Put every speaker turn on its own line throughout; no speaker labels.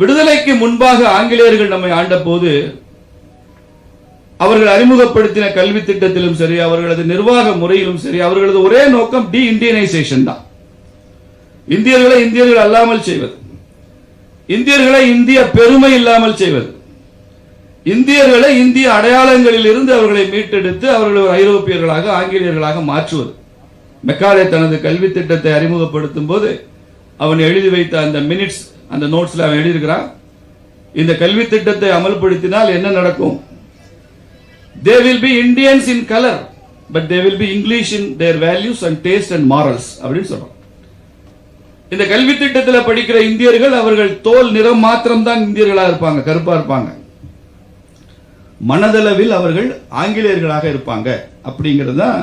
விடுதலைக்கு முன்பாக ஆங்கிலேயர்கள் நம்மை ஆண்ட போது அவர்கள் அறிமுகப்படுத்தின கல்வி திட்டத்திலும் சரி அவர்களது நிர்வாக முறையிலும் சரி அவர்களது ஒரே நோக்கம் டி இந்தியனைசேஷன் தான். இந்தியர்களை இந்தியர்கள் அல்லாமல் செய்வது. இந்தியர்களை இந்திய பெருமை இல்லாமல் செய்வது. இந்தியர்களை இந்திய அடையாளங்களில் இருந்து அவர்களை மீட்டெடுத்து அவர்களை ஒரு ஐரோப்பியர்களாக ஆங்கிலேயர்களாக மாற்றுவது. மெக்காலே தனது கல்வி திட்டத்தை அறிமுகப்படுத்தும் போது அவன் எழுதி வைத்த அந்த மினிட்ஸ் அந்த நோட்ஸ்ல அவன் எழுதியிருக்கிறான். இந்த கல்வி திட்டத்தை அமல்படுத்தினால் என்ன நடக்கும்? They will be Indians in colour but they will be English in their values and taste and morals அப்படின்னு சொல்றான். இந்த கல்வி திட்டத்தில் படிக்கிற இந்தியர்கள் அவர்கள் தோல் நிறம் மாத்திரம்தான் இந்தியர்களா இருப்பாங்க கருப்பா இருப்பாங்க. மனதளவில் அவர்கள் ஆங்கிலேயர்களாக இருப்பாங்க அப்படிங்கிறது தான்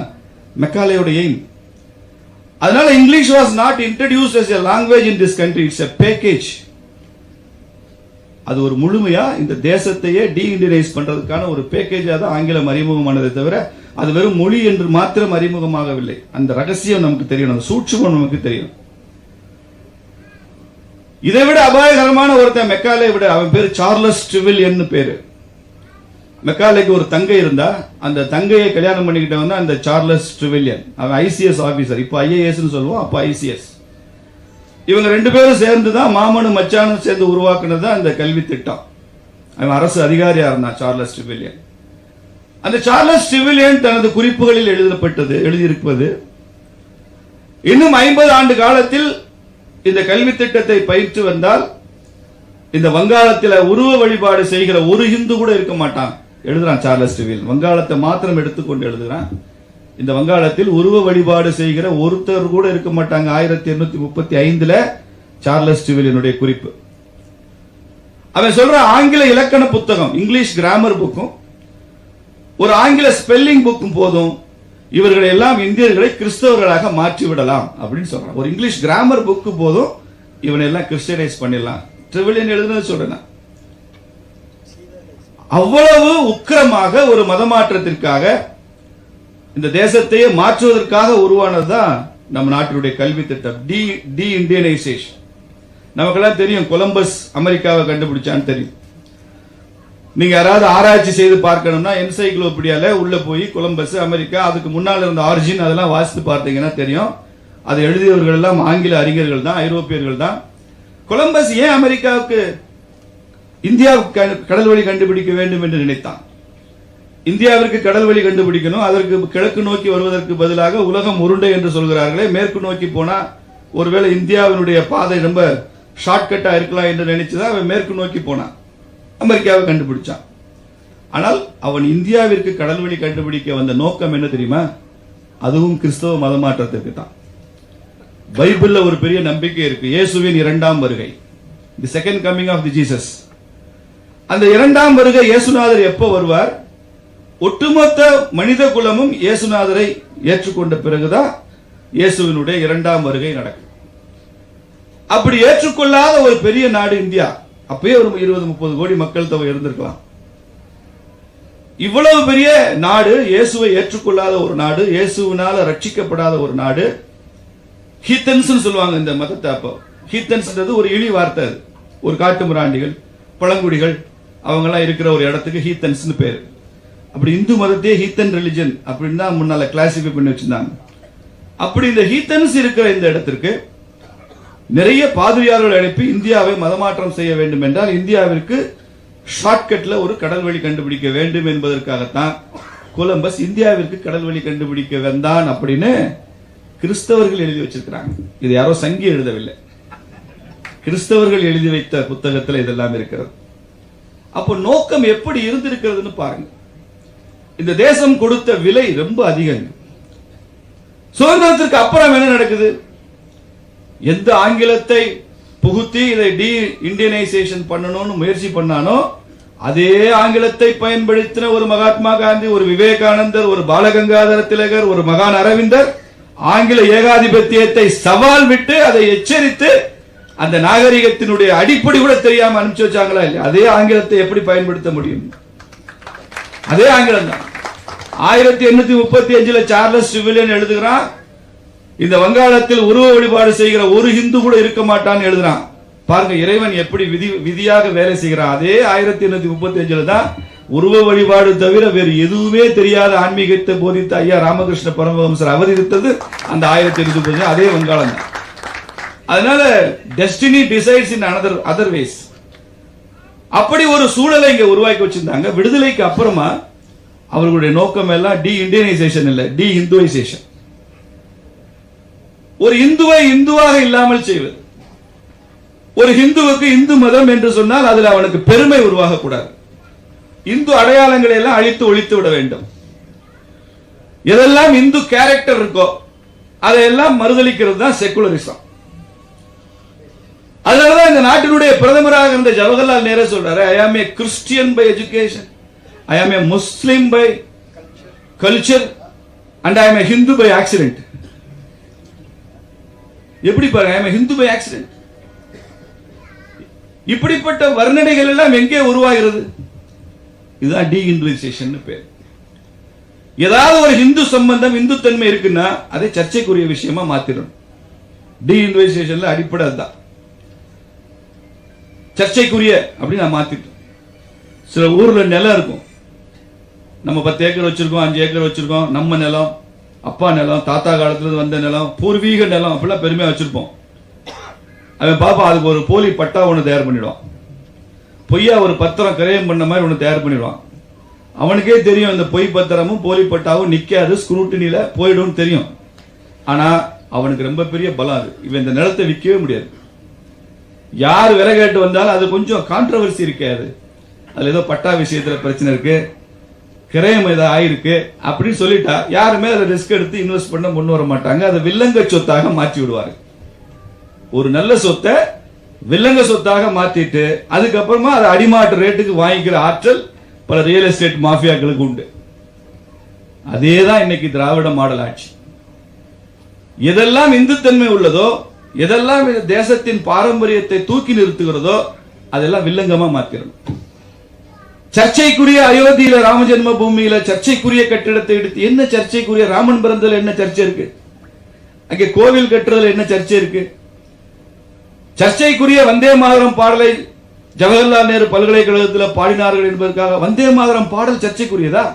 மெக்காலேயோட எய்ம். அதனால English was not introduce as a language in this country it's a package அது ஒரு முழுமையா இந்த தேசத்தையே டீஇண்டியனைஸ் பண்றதுக்கான ஒரு பேக்கேஜாக தான் ஆங்கிலம் அறிமுகமானதை தவிர அது வெறும் மொழி என்று மாத்திரம் அறிமுகமாகவில்லை. அந்த ரகசியம் நமக்கு தெரியணும் அந்த சூட்சமம் நமக்கு தெரியும். இதை விட அபாயகரமான ஒருத்தன் மெக்காலே விட அவன் பேர் சார்லஸ் ட்ரிவில் என்று பேரு. மெக்காலேக்கு ஒரு தங்கை இருந்தா அந்த தங்கையை கல்யாணம் பண்ணிக்கிட்டவன் தான் அந்த சார்லஸ் ட்ரிவிலியன் அவன் ஐசிஎஸ் ஆபீசர். இப்போ ஐஏஎஸ்னு சொல்லுவோம் அப்போ ஐசிஎஸ். இவங்க ரெண்டு பேரும் சேர்ந்து தான் மாமனும் மச்சானும் சேர்ந்து உருவாக்குனது தான் கல்வி திட்டம். அவன் அரசு அதிகாரியா இருந்தான் சார்லஸ் ட்ரிவிலியன் அந்த சார்லஸ் ட்ரிவிலியன் தனது குறிப்புகளில் எழுதப்பட்டது எழுதியிருப்பது இன்னும் ஐம்பது ஆண்டு காலத்தில் இந்த கல்வி திட்டத்தை பயிற்று வந்தால் இந்த வங்காளத்தில் உருவ வழிபாடு செய்கிற ஒரு ஹிந்து கூட இருக்க மாட்டான். எழுதுறான் சார்லஸ் டிவில். வங்காளத்தை மாத்திரம் எடுத்துக்கொண்டு எழுதுறான். இந்த வங்காளத்தில் உருவ வழிபாடு செய்கிற ஒருத்தர் கூட இருக்க மாட்டாங்க. ஆயிரத்தி எண்ணூத்தி முப்பத்தி ஐந்துல சார்லஸ் டிவிலினுடைய குறிப்பு. அவன் சொல்ற ஆங்கில இலக்கண புத்தகம் இங்கிலீஷ் கிராமர் புக்கும் ஒரு ஆங்கில ஸ்பெல்லிங் புக்கும் போதும் இவர்களை எல்லாம் இந்தியர்களை கிறிஸ்தவர்களாக மாற்றி விடலாம் அப்படின்னு சொல்றான். ஒரு இங்கிலீஷ் கிராமர் புக்கு போதும் இவனை எல்லாம் கிறிஸ்டியனைஸ் பண்ணிடலாம். ட்ரிவிலியன் எழுதுனது சொல்றேன் அவ்வளவு உக்கிரமாக ஒரு மதமாற்றத்திற்காக இந்த தேசத்தையே மாற்றுவதற்காக உருவானதுதான் நம்ம நாட்டினுடைய கல்வி திட்டம். டி டி இண்டியனைசேஷன் நமக்கெல்லாம் தெரியும் கொலம்பஸ் அமெரிக்காவை கண்டுபிடிச்சான்னு தெரியும். நீங்க யாராவது ஆராய்ச்சி செய்து பார்க்கணும்னா என்சைக்ளோபீடியால உள்ள போய் கொலம்பஸ் அமெரிக்கா அதுக்கு முன்னால் இருந்த ஆரிஜின் அதெல்லாம் வாசித்து பார்த்தீங்கன்னா தெரியும். அதை எழுதியவர்கள் எல்லாம் ஆங்கில அறிஞர்கள் தான் ஐரோப்பியர்கள் தான். கொலம்பஸ் ஏன் அமெரிக்காவுக்கு இந்தியாவுக்கு க- கடல் வழி கண்டுபிடிக்க வேண்டும் என்று நினைத்தான். இந்தியாவிற்கு கடல் வழி கண்டுபிடிக்கணும் அதற்கு கிழக்கு நோக்கி வருவதற்கு பதிலாக உலகம் உருண்டை என்று சொல்கிறார்களே மேற்கு நோக்கி போனா ஒருவேளை இந்தியாவினுடைய பாதை ரொம்ப ஷார்ட்கட்டா இருக்கலாம் என்று நினைச்சுதான் அவன் மேற்கு நோக்கி போனான் அமெரிக்காவை கண்டுபிடிச்சான். ஆனால் அவன் இந்தியாவிற்கு கடல் வழி கண்டுபிடிக்க வந்த நோக்கம் என்ன தெரியுமா? அதுவும் கிறிஸ்தவ மதமாற்றத்திற்கு தான் பைபிள்ல ஒரு பெரிய நம்பிக்கை இருக்கு. இயேசுவின் இரண்டாம் வருகை. The second coming of the Jesus அந்த இரண்டாம் வருகை இயேசுநாதர் எப்போ வருவார்? ஒட்டுமொத்த மனித குலமும் இயேசுநாதரை ஏற்றுக்கொண்ட பிறகுதான் இயேசுவினுடைய இரண்டாம் வருகை நடக்கும். அப்படி ஏற்றுக்கொள்ளாத ஒரு பெரிய நாடு இந்தியா. அப்பயே ஒரு இருபது முப்பது கோடி மக்கள் தொகை இருந்திருக்கலாம். இவ்வளவு பெரிய நாடு இயேசுவை ஏற்றுக்கொள்ளாத ஒரு நாடு இயேசுவினால ரட்சிக்கப்படாத ஒரு நாடு ஹீத்தன்ஸ் சொல்லுவாங்க இந்த மதத்தை அப்போ. ஹீத்தன்ஸ்ன்றது ஒரு இழி வார்த்தை அது ஒரு காட்டு முராண்டிகள் பழங்குடிகள் அவங்கெல்லாம் இருக்கிற ஒரு இடத்துக்கு ஹீத்தன்ஸ்னு பேரு. அப்படி இந்து மதத்தையே ஹீத்தன் ரிலிஜன் அப்படின்னு தான் முன்னால கிளாசிஃபை பண்ணி வச்சிருந்தாங்க. அப்படி இந்த ஹீத்தன்ஸ் இருக்கிற இந்த இடத்திற்கு நிறைய பாதிரியார்கள் அனுப்பி இந்தியாவை மதமாற்றம் செய்ய வேண்டும் என்றால் இந்தியாவிற்கு ஷார்ட்கட்ல ஒரு கடல் வழி கண்டுபிடிக்க வேண்டும் என்பதற்காகத்தான் கொலம்பஸ் இந்தியாவிற்கு கடல் வழி கண்டுபிடிக்க வந்தான் அப்படின்னு கிறிஸ்தவர்கள் எழுதி வச்சிருக்கிறாங்க. இது யாரோ சங்கி எழுதவில்லை. கிறிஸ்தவர்கள் எழுதி வைத்த புத்தகத்தில் இதெல்லாம் இருக்கிறது. அப்போ நோக்கம் எப்படி இருந்திருக்கிறதுன்னு பாருங்க. இந்த தேசம் கொடுத்த விலை ரொம்ப அதிகம். சுதந்திரத்திற்கு அப்புறம் என்ன நடக்குது? எந்த ஆங்கிலத்தை புகுத்தி இதை டி இண்டியனைசேஷன் பண்ணணும்னு முயற்சி பண்ணானோ அதே ஆங்கிலத்தை பயன்படுத்தின ஒரு மகாத்மா காந்தி ஒரு விவேகானந்தர் ஒரு பாலகங்காதர திலகர் ஒரு மகான் அரவிந்தர் ஆங்கில ஏகாதிபத்தியத்தை சவால் விட்டு அதை எச்சரித்து அந்த நாகரிகத்தினுடைய அடிப்படை கூட தெரியாம அனுப்பிச்சு வச்சாங்களா இல்லையா? அதே ஆங்கிலத்தை எப்படி பயன்படுத்த முடியும்? அதே ஆங்கிலம் தான். ஆயிரத்தி எண்ணூத்தி முப்பத்தி அஞ்சுல சார்லஸ் சிவிலியன் எழுதுகிறான் இந்த வங்காளத்தில் உருவ வழிபாடு செய்கிற ஒரு ஹிந்து கூட இருக்க மாட்டான்னு எழுதுறான். பாருங்க இறைவன் எப்படி விதி விதியாக வேலை செய்கிறான். அதே ஆயிரத்தி எண்ணூத்தி முப்பத்தி அஞ்சுல தான் உருவ வழிபாடு தவிர வேறு எதுவுமே தெரியாத ஆன்மீகத்தை போதித்த ஐயா ராமகிருஷ்ண பரமஹம்சர் அவதரித்தது அந்த ஆயிரத்தி எண்ணூத்தி முப்பத்தி அதே வங்காளம் தான். அதனால destiny decides in another otherwise அப்படி ஒரு சூழலை இங்க உருவாக்கி வச்சிருந்தாங்க. விடுதலைக்கு அப்புறமா அவர்களுடைய நோக்கம் எல்லாம் டி இண்டியனைசேஷன் இல்ல டி இந்துவைசேஷன் ஒரு இந்துவை இந்துவாக இல்லாமல் செய்வது. ஒரு ஹிந்துவுக்கு இந்து மதம் என்று சொன்னால் அதில் அவனுக்கு பெருமை உருவாகக்கூடாது. இந்து அடையாளங்களை எல்லாம் அழித்து ஒழித்து விட வேண்டும். எதெல்லாம் இந்து கேரக்டர் இருக்கோ அதையெல்லாம் மறுதளிக்கிறது தான் செக்குலரிசம் அதனாலதான் இந்த நாட்டினுடைய பிரதமராக இருந்த ஜவஹர்லால் நேரு சொல்றாரு I am a Christian by education I am a Muslim by culture and I am a Hindu by accident எப்படி பாருங்க ஐ am a Hindu by accident இப்படிப்பட்ட வர்ணனைகள் எல்லாம் எங்கே உருவாகிறது? இதுதான் டி இந்துவைசேஷன் பேர். ஏதாவது ஒரு ஹிந்து சம்பந்தம் இந்து தன்மை இருக்குன்னா அதை சர்ச்சைக்குரிய விஷயமா மாத்திரணும். டி இந்துவைசேஷன்ல அடிப்படை அதுதான் சர்ச்சைக்குரிய அப்படின்னு நான் மாத்திட்டோம். சில ஊர்ல நிலம் இருக்கும். நம்ம பத்து ஏக்கர் வச்சிருக்கோம் அஞ்சு ஏக்கர் வச்சிருக்கோம் நம்ம நிலம் அப்பா நிலம் தாத்தா காலத்துல வந்த நிலம் பூர்வீக நிலம் அப்படிலாம் பெருமையா வச்சிருப்போம். அவன் பாப்பா அதுக்கு ஒரு போலி பட்டா ஒன்று தயார் பண்ணிடுவான். பொய்யா ஒரு பத்திரம் கிரயம் பண்ண மாதிரி ஒன்று தயார் பண்ணிடுவான். அவனுக்கே தெரியும் இந்த பொய் பத்திரமும் போலி பட்டாவும் நிக்காது ஸ்க்ரூட்டினில போயிடும் தெரியும். ஆனா அவனுக்கு ரொம்ப பெரிய பலம் அது. இவன் இந்த நிலத்தை விற்கவே முடியாது. யார் விலை கேட்டு வந்தாலும் அது கொஞ்சம் கான்ட்ரவர்சி இருக்காது. அதுல ஏதோ பட்டா விஷயத்துல பிரச்சனை இருக்கு. கிரயம் ஏதோ ஆயிருக்கு. அப்படின்னு சொல்லிட்டா யாருமே அதை ரிஸ்க் எடுத்து இன்வெஸ்ட் பண்ண முன் வர மாட்டாங்க. அதை வில்லங்க சொத்தாக மாற்றி விடுவாரு. ஒரு நல்ல சொத்தை வில்லங்க சொத்தாக மாத்திட்டு அதுக்கப்புறமா அதை அடிமாட்டு ரேட்டுக்கு வாங்கிக்கிற ஆற்றல் பல ரியல் எஸ்டேட் மாஃபியாக்களுக்கு உண்டு. அதே தான் இன்னைக்கு திராவிட மாடல் ஆட்சி. எதெல்லாம் இந்துத்தன்மை உள்ளதோ எதெல்லாம் இந்த தேசத்தின் பாரம்பரியத்தை தூக்கி நிறுத்துகிறதோ அதெல்லாம் வில்லங்கமா மாத்திரணும். சர்ச்சைக்குரிய அயோத்தியில ராம ஜென்ம பூமியில சர்ச்சைக்குரிய கட்டிடத்தை எடுத்து என்ன சர்ச்சைக்குரிய ராமன் பிறந்ததுல என்ன சர்ச்சை இருக்கு? அங்கே கோவில் கட்டுறதுல என்ன சர்ச்சை இருக்கு? சர்ச்சைக்குரிய வந்தே மாதரம் பாடலை ஜவஹர்லால் நேரு பல்கலைக்கழகத்தில் பாடினார்கள் என்பதற்காக வந்தே மாதரம் பாடல் சர்ச்சைக்குரியதா?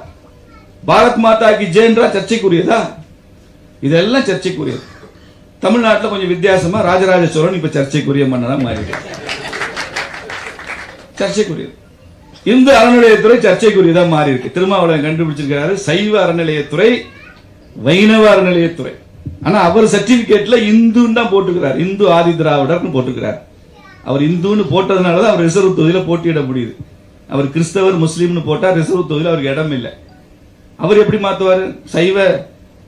பாரத் மாதா கி ஜெயன்றா சர்ச்சைக்குரியதா? இதெல்லாம் சர்ச்சைக்குரியது. தமிழ்நாட்டில் கொஞ்சம் வித்தியாசமா ராஜராஜ சோழன் இப்ப சர்ச்சைக்குரிய மன்னரா மாறிட்டார். சர்ச்சைக்குரியது இந்து அறநிலையத்துறை சர்ச்சைக்குரியதா மாறி இருக்கு திருமாவளவன் கண்டுபிடிச்சிருக்கிறாரு சைவ அறநிலையத்துறை வைணவ அறநிலையத்துறை. ஆனா அவர் சர்டிபிகேட்ல இந்துன்னு தான் போட்டுக்கிறார் இந்து ஆதி திராவிடர்னு போட்டுக்கிறார் அவர் இந்துன்னு போட்டதுனால தான் அவர் ரிசர்வ் தொகுதியில போட்டியிட முடியுது. அவர் கிறிஸ்தவர் முஸ்லீம்னு போட்டா ரிசர்வ் தொகுதியில அவருக்கு இடம் இல்லை. அவர் எப்படி மாத்துவாரு? சைவ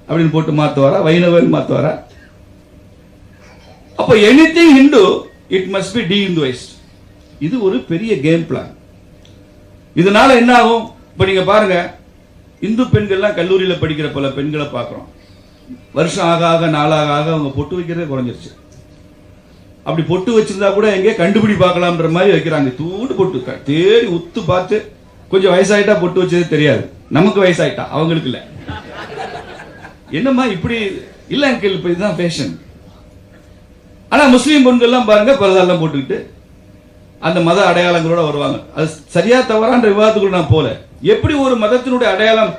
அப்படின்னு போட்டு மாத்துவாரா? வைணவன் மாத்துவாரா? அப்ப anything Hindu it must be dehinduised இது ஒரு பெரிய கேம் பிளான் இதனால என்ன ஆகும் இப்ப நீங்க பாருங்க இந்து பெண்கள்லாம் கல்லூரியில படிக்கிற பல பெண்களை பார்க்குறோம். வருஷம் ஆக ஆக நாளாக ஆக அவங்க பொட்டு வைக்கிறதே குறைஞ்சிருச்சு. அப்படி பொட்டு வச்சிருந்தா கூட எங்கேயே கண்டுபிடி பார்க்கலாம்ன்ற மாதிரி வைக்கிறாங்க. தூண்டு பொட்டு தேடி உத்து பார்த்து கொஞ்சம் வயசாயிட்டா பொட்டு வச்சதே தெரியாது. நமக்கு வயசாயிட்டா அவங்களுக்கு இல்ல. என்னம்மா இப்படி இல்லை அங்கிள் இப்போ இதுதான் ஃபேஷன் ஆனால் முஸ்லீம் பெண்கள்லாம் பாருங்க பரதாலாம் போட்டுக்கிட்டு அந்த மத அடையாளங்களோட வருவாங்க. அது சரியா தவறான்ற விவாதத்துக்குள்ள நான் போல. எப்படி ஒரு மதத்தினுடைய அடையாளம்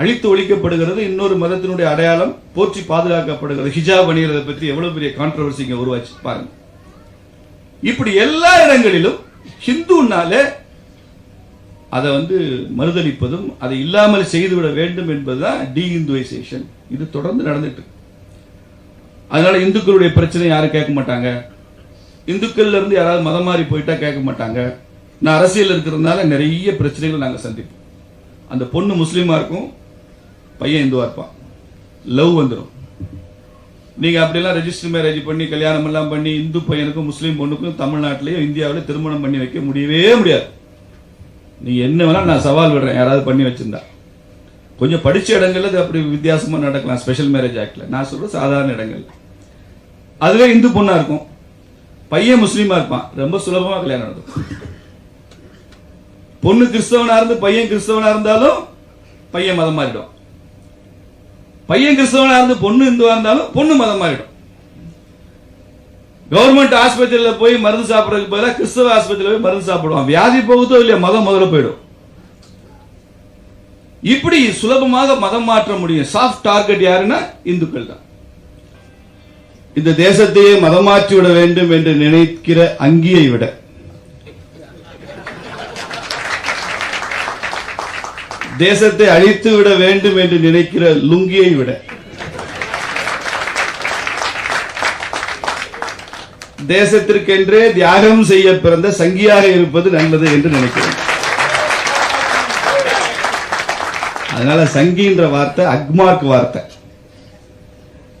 அழித்து ஒழிக்கப்படுகிறது இன்னொரு மதத்தினுடைய அடையாளம் போற்றி பாதுகாக்கப்படுகிறது? ஹிஜாப் அணிகிறத பற்றி எவ்வளவு பெரிய கான்ட்ரவர்சி உருவாச்சு பாருங்க. இப்படி எல்லா இடங்களிலும் ஹிந்துனாலே அதை வந்து மறுதளிப்பதும் அதை இல்லாமல் செய்துவிட வேண்டும் என்பதுதான் டி இந்துவைசேஷன் இது தொடர்ந்து நடந்துட்டு இருக்கு. அதனால இந்துக்களுடைய பிரச்சனை யாரும் கேட்க மாட்டாங்க. இந்துக்கள்ல இருந்து யாராவது மதம் மாறி போயிட்டா கேட்க மாட்டாங்க. நான் அரசியல் இருக்கிறதுனால நிறைய பிரச்சனைகள் நாங்கள் சந்திப்போம். அந்த பொண்ணு முஸ்லீமா இருக்கும் பையன் இந்துவா இருப்பான். லவ் வந்துடும் நீங்க அப்படிலாம் ரெஜிஸ்டர் மேரேஜ் பண்ணி கல்யாணம் எல்லாம் பண்ணி இந்து பையனுக்கும் முஸ்லீம் பொண்ணுக்கும் தமிழ்நாட்டிலேயும் இந்தியாவிலும் திருமணம் பண்ணி வைக்க முடியவே முடியாது. நீ என்ன வேணால் நான் சவால் விடுறேன். யாராவது பண்ணி வச்சிருந்தா. கொஞ்சம் படிச்ச இடங்கள்ல அது அப்படி வித்தியாசமா நடக்கலாம். ஸ்பெஷல் மேரேஜ் ஆக்டில் நான் சொல்ற சாதாரண இடங்கள். அதுவே இந்து பொண்ணா இருக்கும். பையன் முஸ்லீமா இருப்பான். ரொம்ப சுலபமா கல்யாணம் நடக்கும். பொண்ணு கிறிஸ்தவனா இருந்து பையன் கிறிஸ்தவனா இருந்தாலும் பையன் மதம் மாறிடும். பையன் கிறிஸ்தவனா இருந்து பொண்ணு இந்துவா இருந்தாலும் பொண்ணு மதம் மாறிடும். கவர்மெண்ட் ஆஸ்பத்திரியில் போய் மருந்து சாப்பிடறதுக்கு பதிலாக கிறிஸ்தவ ஆஸ்பத்திரியில் போய் மருந்து சாப்பிடுவான். வியாதி போகுதோ இல்லையா மதம் முதல்ல போயிடும். இப்படி சுலபமாக மதம் மாற்ற முடியும். சாஃப்ட் டார்கெட் யாருன்னா இந்துக்கள் தான். இந்த தேசத்தையே மதம் மாற்றிவிட வேண்டும் என்று நினைக்கிற அங்கியை விட. தேசத்தை அழித்து விட வேண்டும் என்று நினைக்கிற லுங்கியை விட. தேசத்திற்கென்றே தியாகம் செய்ய பிறந்த சங்கியாக இருப்பது நல்லது என்று நினைக்கிறேன். அதனால சங்கின்ற வார்த்தை அக்மார்க் வார்த்தை.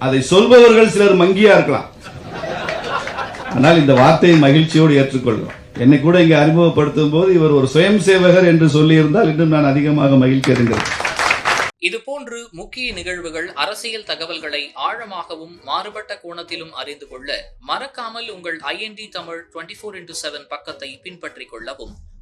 அதை சொல்பவர்கள் சிலர் மங்கியா இருக்கலாம். ஆனால் இந்த வார்த்தையை மகிழ்ச்சியோடு ஏற்றுக்கொள்கிறோம் என்னை கூட இங்கே அறிமுகப்படுத்தும் போது இவர் ஒரு சுயம் சேவகர் என்று சொல்லியிருந்தால் இன்னும் நான் அதிகமாக மகிழ்ச்சி அடைந்திருக்கிறேன்
இதுபோன்று முக்கிய நிகழ்வுகள் அரசியல் தகவல்களை ஆழமாகவும் மாறுபட்ட கோணத்திலும் அறிந்து கொள்ள மறக்காமல் உங்கள் IND Tamil twenty four into seven பக்கத்தை பின்பற்றிக் கொள்ளவும்.